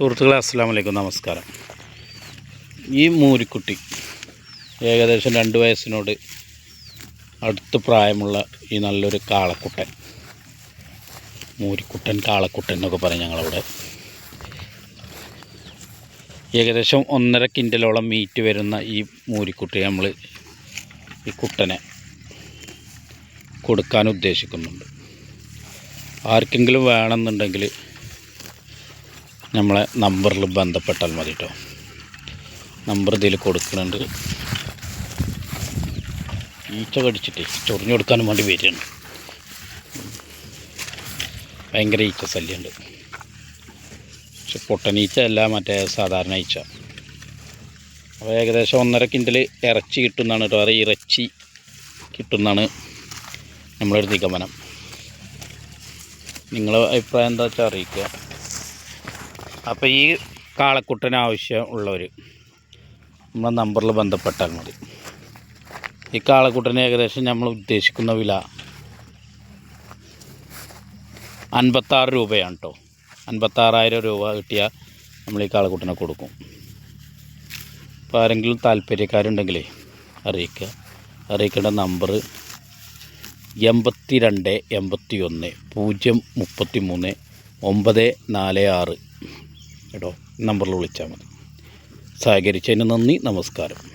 സുഹൃത്തുക്കളെ അസ്സാം വലൈക്കും നമസ്കാരം. ഈ മൂരിക്കുട്ടി ഏകദേശം രണ്ട് വയസ്സിനോട് അടുത്ത് പ്രായമുള്ള ഈ നല്ലൊരു കാളക്കുട്ടൻ മൂരിക്കുട്ടൻ കാളക്കുട്ടൻ എന്നൊക്കെ പറയും ഞങ്ങളവിടെ. ഏകദേശം ഒന്നര കിൻഡലോളം മീറ്റ് വരുന്ന ഈ മൂരിക്കുട്ടിയെ നമ്മൾ ഈ കുട്ടനെ കൊടുക്കാൻ ഉദ്ദേശിക്കുന്നുണ്ട്. ആർക്കെങ്കിലും വേണമെന്നുണ്ടെങ്കിൽ നമ്മളെ നമ്പറിൽ ബന്ധപ്പെട്ടാൽ മതി കേട്ടോ നമ്പർ ഇതിൽ കൊടുക്കുന്നുണ്ട്. ഈച്ച കടിച്ചിട്ട് ചൊറിഞ്ഞു കൊടുക്കാനും വേണ്ടി വരികയാണ്. ഭയങ്കര ഈച്ച ശല്യമുണ്ട് പക്ഷെ പൊട്ടനീച്ച അല്ല മറ്റേ സാധാരണ ഈച്ച. അപ്പോൾ ഏകദേശം ഒന്നര കിൻഡൽ ഇറച്ചി കിട്ടുന്നതാണ് കേട്ടോ അത് ഇറച്ചി കിട്ടുന്നതാണ് നമ്മളൊരു നിഗമനം. നിങ്ങളെ അഭിപ്രായം എന്താ വെച്ചാൽ അറിയിക്കുക. അപ്പോൾ ഈ കാളക്കുട്ടന് ആവശ്യമുള്ളവർ നമ്മളെ നമ്പറിൽ ബന്ധപ്പെട്ടാൽ മതി. ഈ കാളക്കുട്ടന് ഏകദേശം നമ്മൾ ഉദ്ദേശിക്കുന്ന വില അൻപത്താറ് രൂപയാണ് കേട്ടോ അൻപത്താറായിരം രൂപ കിട്ടിയാൽ നമ്മൾ ഈ കാളക്കുട്ടനെ കൊടുക്കും. അപ്പോൾ ആരെങ്കിലും താല്പര്യക്കാരുണ്ടെങ്കിലേ അറിയിക്കുക. അറിയിക്കേണ്ട നമ്പർ എൺപത്തി രണ്ട് എൺപത്തി ഒന്ന് പൂജ്യം മുപ്പത്തി മൂന്ന് ഒമ്പത് നാല് ആറ്. കേട്ടോ. നമ്പറിൽ വിളിച്ചാൽ മതി. സഹകരിച്ചതിന് നന്ദി നമസ്കാരം.